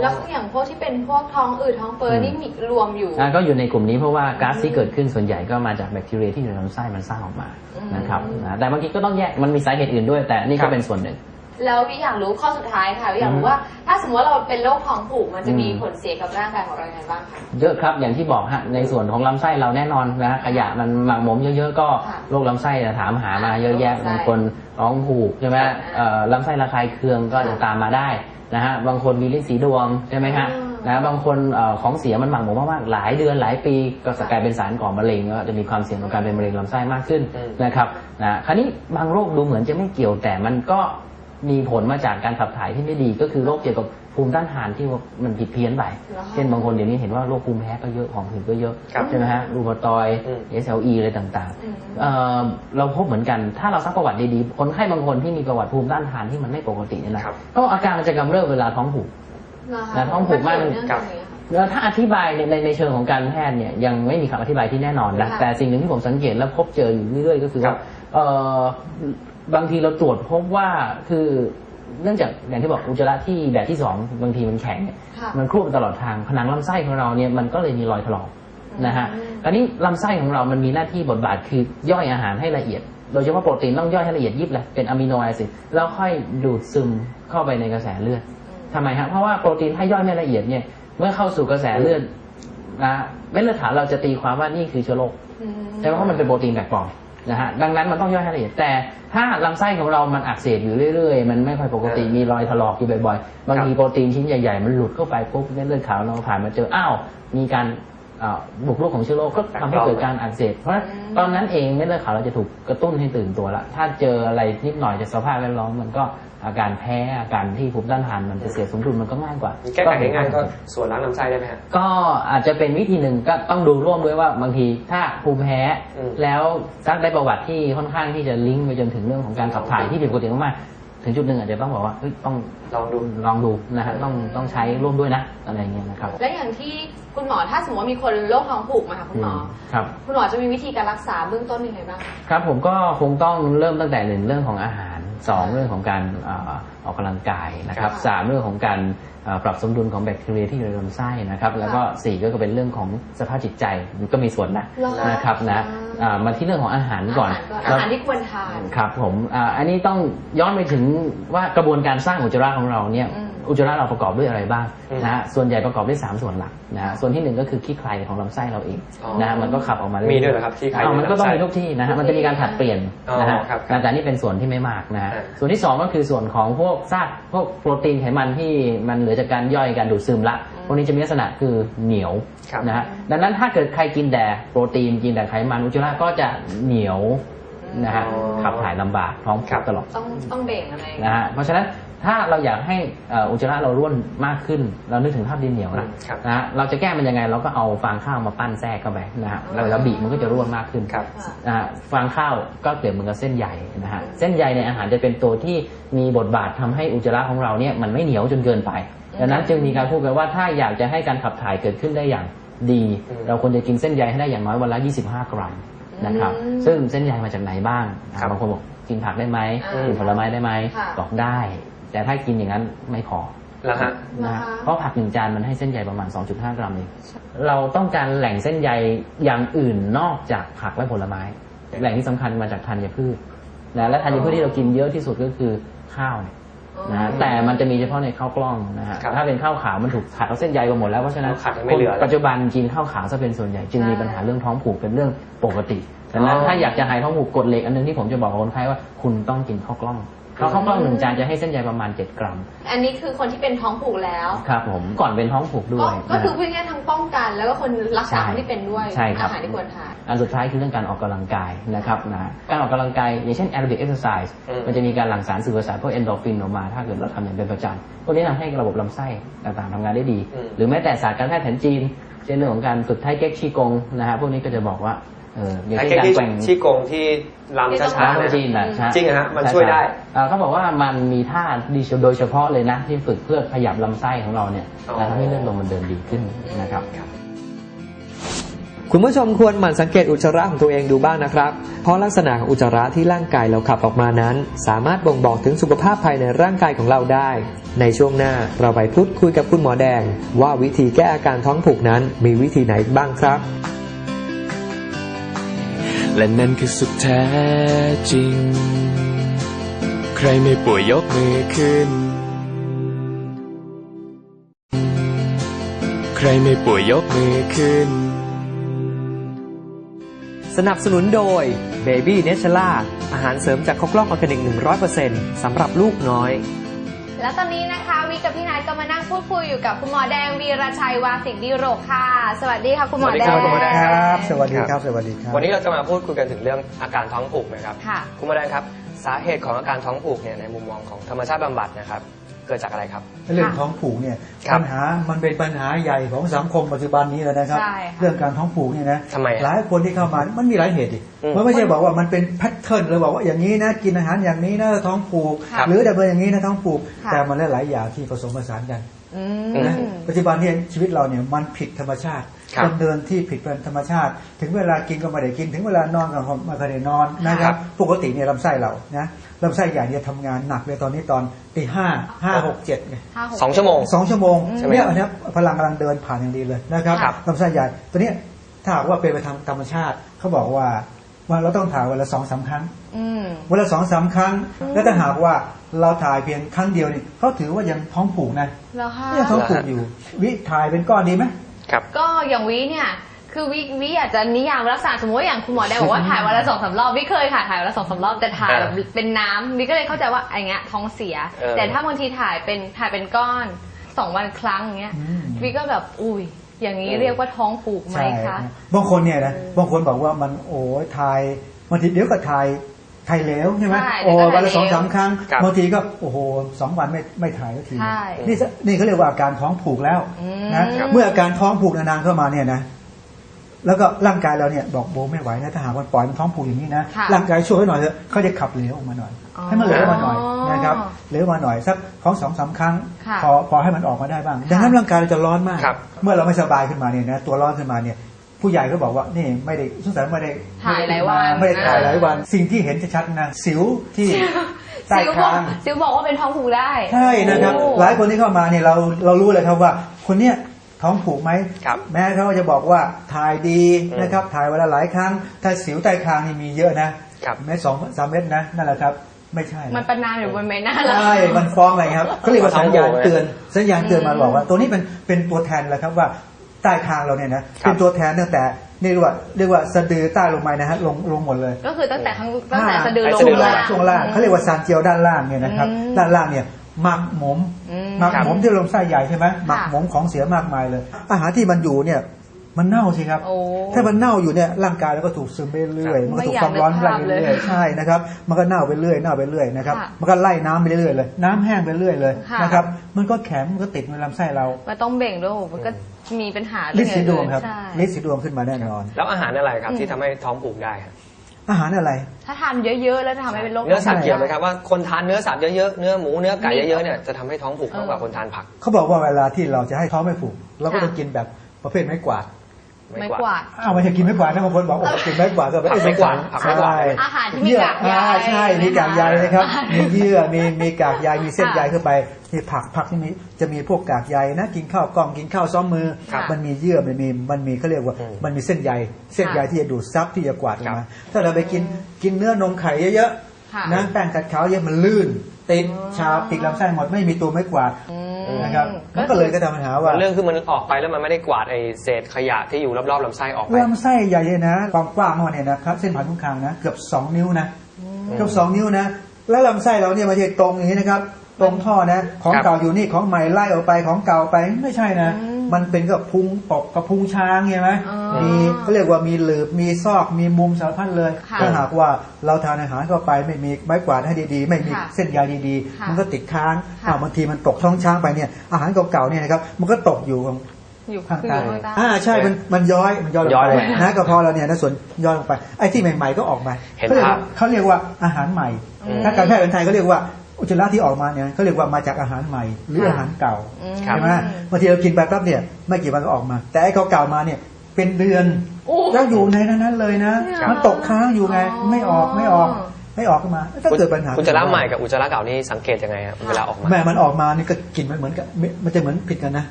แล้วอย่างพวกที่เป็นพวกท้องอืดท้องเฟ้อนี่มีรวมอยู่ อ่าก็อยู่ในกลุ่มนี้เพราะว่าก๊าซที่เกิดขึ้นส่วนใหญ่ก็มาจากแบคทีเรียที่อยู่ในลำไส้มันสร้างออกมาอืมนะครับนะแต่บางทีก็ต้องแยกมันมีสาเหตุอื่นด้วย แต่นี่ครัก็บเป็นส่วนหนึ่ง แล้วพี่อยากรู้ข้อสุดท้ายค่ะพี่อยากอืรู้มว่า ถ้าสมมติว่าเราเป็นโรคท้องผูกมันจะมีอืมผลเสียกับร่างกายของเรายังไงบ้างคะเยอะครับอย่างที่บอกฮะในส่วนของลำไส้เราแน่นอนนะฮะขยะมันหมักหมมเยอะๆก็ค่ะโรคลำไส้จะถามหามาเยอะแยะโรคลำไส้บางคนร้องผูกใช่ไหมค่ะเอ่อลำไส้ระคายเคืองก็จะค่ะตามมาได้ นะฮะบางคนมีลิ้นสีดวงใช่ไหมฮะอืมนะบางคนเอ่อของเสียมันหมักหมมมากๆหลายเดือนหลายปีก็จะค่ะกลายเป็นสารก่อมะเร็งก็จะมีความเสี่ยงต่อการเป็นมะเร็งลำไส้มากขึ้นอืมนะครับนะคราวนี้บางโรคดูเหมือนจะไม่เกี่ยวแต่มันก็มีผลมาจากการขับถ่ายที่ไม่ดีก็คือโรคเกี่ยวกับ ภูมิต้านทานที่ว่ามันผิดเพี้ยนไปหรอคะเช่นบางคนเดี๋ยวนี้เห็นว่าโรคภูมิแพ้ก็เยอะของผื่นก็เยอะครับใช่ไหมฮะรูมาตอยด์อืม SLE อะไรต่างอืมๆเอ่อเราพบเหมือนกันถ้าเราซักประวัติดีๆ คนไข้บางคนที่มีประวัติภูมิต้านทานที่มันไม่ปกติเนี่ยนะครับก็อาการมันจะกำเริบเวลาท้องผูกเหรอคะแต่ท้องผูกมากนเกี่ยวเนื่องกันไหมคะแล้วถ้าอธิบายในในในเชิงของการแพทย์เนี่ยยังไม่มีคำอธิบายที่แน่นอนนะค่ะแต่สิ่งหนึ่งที่ผมสังเกตและพบเจออยู่เรื่อยๆก็คือครัว่าบเอ่อบางทีเราตรวจพบว่าคือ เนื่องจากอย่างที่บอกอุจจาระที่แบบที่สองบางทีมันแข็งเนี่ยค่ะมันคลุกไปตลอดทางผนังลำไส้ของเราเนี่ยมันก็เลยมีรอยถลอกนะฮะอืมคราวนี้ลำไส้ของเรามันมีหน้าที่บทบาทคือย่อยอาหารให้ละเอียด โดยเฉพาะโปรตีนต้องย่อยให้ละเอียดยิบเลยเป็นอะมิโนแอซิดแล้วค่อยดูดซึมเข้าไปในกระแสเลือดทำไมฮะเพราะว่าโปรตีนถ้าย่อยไม่ละเอียดเนี่ยเมื่อเข้าสู่กระแสเลือดนะเม็ดเลือดขาวเราจะตีความว่านี่คือเชื้อโรคอืมใช่ไหมเพราะมันเป็นโปรตีนแปลกปลอม นะฮะดังนั้นมันต้องย่อยให้ละเอียดแต่ถ้าลำไส้ของเรามันอักเสบอยู่เรื่อยๆ มันไม่ค่อยปกติอ่ามีมีรอยถลอกอยู่บ่อยๆบางทีโปรตีนชิ้นใหญ่ๆ มันหลุดเข้าไปปุ๊บเม็ดเลือดขาวเราผ่านมาเจออ้าวมีการเอ่อ บุกรุกของเชื้อโรคก็ทำให้เกิดการอักเสบเพราะฉะนั้นตอนนั้นเองเม็ดเลือดขาวเราจะถูกกระตุ้นให้ตื่นตัวละถ้าเจออะไรนิดหน่อยจากสภาพแวดล้อมมันก็อาการแพ้อาการที่ภูมิต้านทานมันจะเสียสมดุลมันก็ง่ายกว่าแก้ไขง่ายๆก็ส่วนล้างลำไส้ได้ไหมฮะก็อาจจะเป็นวิธีหนึ่งก็ต้องดูร่วมด้วยว่าบางทีถ้าภูมิแพ้อืมแล้วซักได้ประวัติที่ค่อนข้างที่จะลิงก์ไปจนถึงเรื่องของการขับถ่ายที่ผิดปกติมากๆ ถึงจุดหนึ่งอาจจะต้องบอกว่าเฮ้ยต้องลองดูลองดูนะฮะต้องต้องใช้ร่วมด้วยนะอะไรอย่างเงี้ยนะครับ และอย่างที่คุณหมอถ้าสมมติว่ามีคนโรคท้องผูกมาค่ะคุณหมออครับ คุณหมอจะมีวิธีการรักษาเบื้องต้นยังไงบ้างคะครับผมก็คงต้องเริ่มตั้งแต่หนึ่งเรื่องของอาหาร สองเรื่องของการเอ่อออกกำลังกายนะครับค่ะสามเรื่องของการเอ่อปรับสมดุลของแบคทีเรียที่อยู่ในลำไส้นะครับ แล้วก็สี่ก็เป็นเรื่องของสภาพจิตใจมันก็มีส่วนนะเหรอคะนะครับนะอ่ามาที่เรื่องของอาหารก่อนอาหารที่ควรทานครับผมอ่าอันนี้ต้องย้อนไปถึงว่ากระบวนการสร้างอุจจาระของเราเนี่ย อืมอุจจาระเราประกอบด้วยอะไรบ้างอืมนะฮะส่วนใหญ่ประกอบด้วยสามส่วนหลักนะฮะส่วนที่หนึ่งก็คือขี้ใครของลำไส้เราเองอ๋อนะฮะมันก็ขับออกมาเรื่อยๆมีด้วยเหรอครับขี้ใครอ้าวมันก็ต้องในมีลำไส้ทุกที่นะฮะมันจะมีการผลัดเปลี่ยนอ๋อนะฮะครับแต่นี่เป็นส่วนที่ไม่มากนะฮะอ่าส่วนที่สองก็คือส่วนของพวกซากพวกโปรตีนไขมันที่มันเหลือจากการย่อยการดูดซึมละพวกนี้จะมีลักษณะคือเหนียวครับนะฮะดังนั้นถ้าเกิดใครกินแต่โปรตีนกินแต่ไขมันอุจจาระก็จะเหนียวนะฮะอ๋อขับถ่ายลำบากท้องครัผูกบตลอดต้องต้องเบ่งอะไรนะฮะเพราะฉะนั้น ถ้าเราอยากให้เอ่ออุจจาระเราร่วนมากขึ้น เรานึกถึงภาพดินเหนียวนะครับนะฮะเราจะแก้มันยังไงเราก็เอาฟางข้าวมาปั้นแทรกเข้าไปนะฮะแล้วเราบีบมันก็จะร่วนมากขึ้นครับนะฮะฟางข้าวก็เปรียบเหมือนกับเส้นใยนะฮะเส้นใยในอาหารจะเป็นตัวที่มีบทบาททำให้อุจจาระของเราเนี่ยมันไม่เหนียวจนเกินไปดังนั้นจึงมีการพูดกันว่าถ้าอยากจะให้การขับถ่ายเกิดขึ้นได้อย่างดีอืมเราควรจะกินเส้นใยให้ได้อย่างน้อยวันละ 25 กรัมนะครับอืมซึ่งเส้นใยมาจากไหนบ้างอะครับบางคนบอกกินผักได้ไหมอืมกินผลไม้ได้ไหมค่ะบอกได้ แต่ถ้ากินอย่างนั้นไม่พอแล้วฮะ นะฮะนะคะเพราะผักหนึ่งจานมันให้เส้นใยประมาณ 2.5 กรัมเองเราต้องการแหล่งเส้นใยอย่างอื่นนอกจากผักและผลไม้ แหล่งที่สำคัญมาจากธัญพืชนะและธัญพืชที่เรากินเยอะที่สุดก็คือข้าวเนี่ยนะฮะแต่มันจะมีเฉพาะในข้าวกล้องนะฮะครับถ้าเป็นข้าวขาวมันถูกขัดเอาเส้นใยไปหมดแล้วเพราะฉะนั้นขัดไม่เหลือแล้วปัจจุบันกินข้าวขาวซะเป็นส่วนใหญ่จึงมีปัญหาเรื่องท้องผูกเป็นเรื่องปกติดังนั้นอ๋อ ถ้าอยากจะหายท้องผูกกดเหล็กอันนึงที่ผมจะบอกกับคนไข้ว่าคุณต้องกินข้าวกล้อง ข้าวข้าวกล้องหนึ่งจานจะให้เส้นใยประมาณ 7 กรัม อันนี้คือคนที่เป็นท้องผูกแล้วครับผมก่อนเป็นท้องผูกด้ก็วยก็นะคือฮะพูดง่ายๆทั้งป้องกันแล้วก็คนรักษาใช่คนที่เป็นด้วยใช่ครับ อาหารที่ควรทาน อันสุดท้ายคือเรื่องการออกกำลังกายนะครับนะการออกกำลังกายอย่างเช่น aerobic exercise อืม มันจะมีการหลั่งสารสื่อประสาทพวก endorphin ออกมา ถ้าเกิดเราทำอย่างเป็นประจำพวกนี้ทำให้ระบบลำไส้ต่างๆทำงานได้ดี อืม หรือแม้แต่ศาสตร์การแพทย์แผนจีน เช่นเรื่องของการฝึกไทเก๊กชีกงนะฮะพวกนี้ก็จะบอกว่า เอออย่างไอ้เช่นแค่การที่แกว่งที่โกงที่ลำช้าช้าๆของนะจีนนะใช่จริงเหรอฮะมันช่วยได้เอ่อเขาบอกว่ามันมีท่าดีโดยเฉพาะเลยนะ ที่ฝึกเพื่อขยับลำไส้ของเราเนี่ยอ๋อ และทำให้เลือดลมมันเดินดีขึ้นนะครับ คุณผู้ชมควรหมั่นสังเกตอุจจาระของตัวเองดูบ้างนะครับ เพราะลักษณะของอุจจาระที่ร่างกายเราขับออกมานั้น สามารถบ่งบอกถึงสุขภาพภายในร่างกายของเราได้ ในช่วงหน้าเราไปพูดคุยกับคุณหมอแดง ว่าวิธีแก้อาการท้องผูกนั้นมีวิธีไหนบ้างครับ และนั่นคือสุขแท้จริง ใครไม่ป่วยยกมือขึ้น ใครไม่ป่วยยกมือขึ้น สนับสนุนโดย Baby n a t u r a อาหารเสริมจากคอกลอกออร์แกนิก 100%สำหรับลูกน้อย และตอนนี้นะคะวิกกับพี่นัทก็มานั่งพูดคุยอยู่กับคุณหมอแดงวีรชัยวาสิกดีโรกค่ะ สวัสดีค่ะคุณหมอแดง สวัสดีครับสวัสดีครับสวัสดีครับวันนี้เราจะมาพูดคุยกันถึงเรื่องอาการท้องผูกนะครับค่ะ คุณมาแดงครับ สาเหตุของอาการท้องผูกเนี่ยในมุมมองของธรรมชาติบำบัดนะครับ เกิดจากอะไรครับ เรื่องท้องผูกเนี่ยครับปัญหามันเป็นปัญหาใหญ่ของสังคมปัจจุบันนี้เลยนะครับ ใช่ค่ะ เรื่องการท้องผูกเนี่ยนะทำไมอะ หลายคนที่เข้ามามันมีหลายเหตุดิ อืมมันไม่ใช่บอกว่ามันเป็นแพทเทิร์นเลยบอกว่าอย่างนี้นะกินอาหารอย่างนี้นะท้องผูกค่ะหรือดำเนินอย่างนี้นะท้องผูกค่ะแต่มันหลายๆอย่างที่ผสมผสานกันอืนะมปัจจุบันเนี่ยชีวิตเราเนี่ยมันผิดธรรมชาติครับดำเนินที่ผิดเป็นธรรมชาติ ถึงเวลากินก็ไม่ได้กิน ถึงเวลานอนก็ไม่ได้นอนนะคครัรับบปกติเนี่ยลำไส้เรานะลำไส้ใหญ่เนี่ยทำงานหนักเลยตอนนี้ตอนตีห้าห้าหกเจ็ดไงห้าหกสองชั่วโมงสองชั่วโมงใช่ไหมเนี่ยอันเนี้ยพลังกำลังเดินผ่านอย่างดีเลยนะครับครับลำไส้ใหญ่ตัวเนี้ยถ้าหากว่าเป็นไปทางธรรมชาติเขาบอกว่า ว่าเราต้องถ่ายวันละสองสามครั้งอืมวันละสองสามครั้ง แล้วถ้าหากว่าเราถ่ายเพียงครั้งเดียวนี่เขาถือว่ายังท้องผูกนะแล้วค่ะยังท้องผูกอยู่ วิถ่ายเป็นก้อนดีไหมครับ ก็อย่างวิเนี่ยคือวิวิอยากจะนิยามลักษณะสมมติว่าอย่างคุณหมอแดงบอกว่าถ่ายวันละสองสามรอบวิเคยค่ะถ่ายวันละสองสามรอบแต่ถ่ายแบบเป็นน้ำวิก็เลยเข้าใจว่าไอ้เงี้ยท้องเสียเออแต่ถ้าบางทีถ่ายเป็นถ่ายเป็นก้อนสองวันครั้งอย่างเงี้ยอืมวิก็แบบอุ้ย อย่างนี้เรียกว่าท้องผูกไหมใช่คะ บางคนเนี่ยนะบางคนบอกว่ามันโอ้ยถ่ายบางทีเดี๋ยวก็ถ่ายถ่ายเหลวใช่ไหมใช่โอ้เดี๋ยวก็วันละสถ่าอยงเหลวสามครั้งครับ บางทีก็โอ้โหสองวันไม่ไม่ถ่ายสักทีใช่นี่สนี่เขาเรียกว่าอาการท้องผูกแล้วอืมนะครับเมื่ออาการท้องผูกนานๆเข้ามาเนี่ยนะ แล้วก็ร่างกายเราเนี่ยบอกโบไม่ไหวนะถ้าหากมันปล่อยมันท้องผูกอย่างนี้นะค่ะร่างกายช่วยให้หน่อยเถอะเขาจะขับเหลวออกมาหน่อยอ๋อให้มันเหลวออกมาหน่อยนะครับเหลวมาหน่อยสักของสองสามครั้งค่ะพอพอให้มันออกมาได้บ้าง ดังนั้นร่างกายเราจะร้อนมากครับเมื่อเราไม่สบายขึ้นมาเนี่ยนะตัวร้อนขึ้นมาเนี่ยผู้ใหญ่ก็บอกว่านี่ไม่ได้สงสัยไม่ได้ถ่ายหลายวันไม่ได้ถ่ายหลายวัน สิ่งที่เห็นชัดๆนะสิวที่ใต้ซิวบอกคางซิวบอกว่าเป็นท้องผูกได้ใช่นะครับโอ้หลายคนที่เข้ามาเนี่ยเราเรารู้เลยครับว่าคนเนี้ย ท้องผูกไหมครับแม้เขาจะบอกว่าถ่ายดีอืมนะครับ ถ่ายเวลาหลายครั้ง ถ้าสิวใต้คางนี่มีเยอะนะครับเม็ดสองสามเม็ดนะ นั่นแหละครับ ไม่ใช่นะมันประนามอยู่บนใบหน้าเราใช่มันฟ้องอะไรครับเขาเรียกว่าสัญญาณเตือน สัญญาณเตือนมาอืมบอกว่า ตัวนี้เป็นเป็นตัวแทนแหละครับว่าใต้คางเราเนี่ยนะครับเป็นตัวแทนตั้งแต่นี่เรียกว่าเรียกว่าสะดือใต้ลงมานะฮะลงลงหมดเลย ก็คือตั้งแต่ข้างตั้งแต่สะดือลงช่วงล่างมาช่วงล่างเขาเรียกว่าซานเจียวด้านล่างเนี่ยนะครับอืมด้านล่างเนี่ย หมักหมมอืมหมักหมมที่ลงไส้ใหญ่ใช่ไหมหมักหมมของเสียมากมายเลย อาหารที่มันอยู่เนี่ยมันเน่าสิครับโอ้ถ้ามันเน่าอยู่เนี่ยร่างกายเราก็ถูกซึมไปเรื่อยครับมันก็ถูกความร้อนไม่ไล่อยากไปนึกเรื่อยภาพเลยใช่นะครับ มันก็เน่าไปเรื่อยเน่าไปเรื่อยนะครับค่ะมันก็ไล่น้ำไปเรื่อยเลย น้ำแห้งไปเรื่อยเลยค่ะนะครับ มันก็แข็งมันก็ติดในลำไส้เรา มันต้องเบ่งด้วยโอ้โหมันก็มีปัญหาลิดสีดวงครับใช่ลิดสีดวงขึ้นมาแน่นอน แล้วอาหารอะไรครับที่ทำให้ท้องผูกได้ครับ อาหารอะไร ถ้าทานเยอะๆ แล้วจะทำให้เป็นโรคเนื้อสัตว์ใช่เกี่ยวไหมครับว่าคนทานเนื้อสัตว์เยอะๆ เนื้อหมูเนื้อไก่เยอะๆเนี่ยจะทำให้ท้องผูกมากกว่าคนทานผัก เขาบอกว่าเวลาที่เราจะให้ท้องไม่ผูกเราก็ค่ะต้องกินแบบประเภทไม้กวาด ไม่กวาดอ้าวไม่ใช่กินไม้กวาดนะบางคนบอกโอ้โหกินไม้กวาดก็ผักไม้กวาดผักไม้กวาดใช่อาหารที่มีกากใยอ่ใช่มีกากใยนะครับนะคะมีเยื่อมีมีกากใยมีเส้นค่ะใยเข้าไปที่ผักผักที่มีจะมีพวกกากใยนะ กินข้าวกล้องกินข้าวซ้อมมือครับมันมีเยื่อมันมีมันมีเขาเรียกว่าอืมมันมีเส้นใยเส้นใยค่ะที่จะดูดซับที่จะกวาดออกครัมาบถ้าเราไปกินกินเนื้อนมไข่เยอะค่ะๆนะแป้งกัดขาวเยอะมันลื่น ติดอ๋อชาติดลำไส้หมดไม่มีตัวไม้กวาดอืมนะครับมันก็เลยก็ทำปัญหาว่าเรื่องคือมันออกไปแล้วมันไม่ได้กวาดไอเศษขยะที่อยู่รอบๆลำไส้ออกไปลำไส้ใหญ่เลยนะความกว้างของมันเนี่ยนะครับเส้นผ่านศูนย์กลางนะเกือบสองนิ้วนะเกือบสองนิ้วนะ แล้วลำไส้เราเนี่ยไมาใช่ตรงอย่างนี้นะครับ ตรงท่อนะ ของครับเก่าอยู่นี่ของใหม่ไล่ออกไปของเก่าไปไม่ใช่นะอื มมันเป็นกับพุงตกกับพุงช้างใช่ไหมอ๋อมีเขาเรียกว่ามีหลืบมีซอกมีมุมสารพัดเลยค่ะถ้าหากว่าเราทานอาหารเข้าไปไม่มีไม้กวาดให้ดีๆ ไม่มีค่ะเส้นใยดีค่ะๆมันก็ติดค้างค่ะอ้าวบางทีมันตกท้องช้างไปเนี่ยอาหารเก่าๆเนี่ยนะครับมันก็ตกอยู่อยู่ข้างคือใต้อยู่ข้างใต้อ่าใช่ มันมันย้อย มันย้อยลงย้อยไปลงไปนะกระเพาะเราเนี่ยนะส่วนย้อยลงไป ไอ้ที่ใหม่ ๆ ก็ออกมาเห็นเขาเรียกภาว่าพเขาเรียกว่าอาหารใหม่อืมถ้าการแพทย์แผนไทยเขาเรียกว่า อุจจาระที่ออกมาเนี่ยเขาเรียกว่ามาจากอาหารใหม่ หรือค่ะอาหารเก่าอืมใช่ไหมบางทีเรากินไปแป๊บเนี่ยไม่กี่วันก็ออกมา แต่ไอ้เขาเก่ามาเนี่ยเป็นเดือนโอ้แล้วอยู่ในนั้นเลยนะครับมันตกค้างอยู่ไงอ๋อไม่ออกไม่ออกไม่ออกขึ้นมาถ้าเกิดปัญหาอุจจาระใหม่กับอุจจาระเก่านี่สังเกตยังไงครับเวลาออกมาแม่มันออกมานี่ก็กลิ่นมันเหมือนกับมันจะเหมือนผิดกันนะ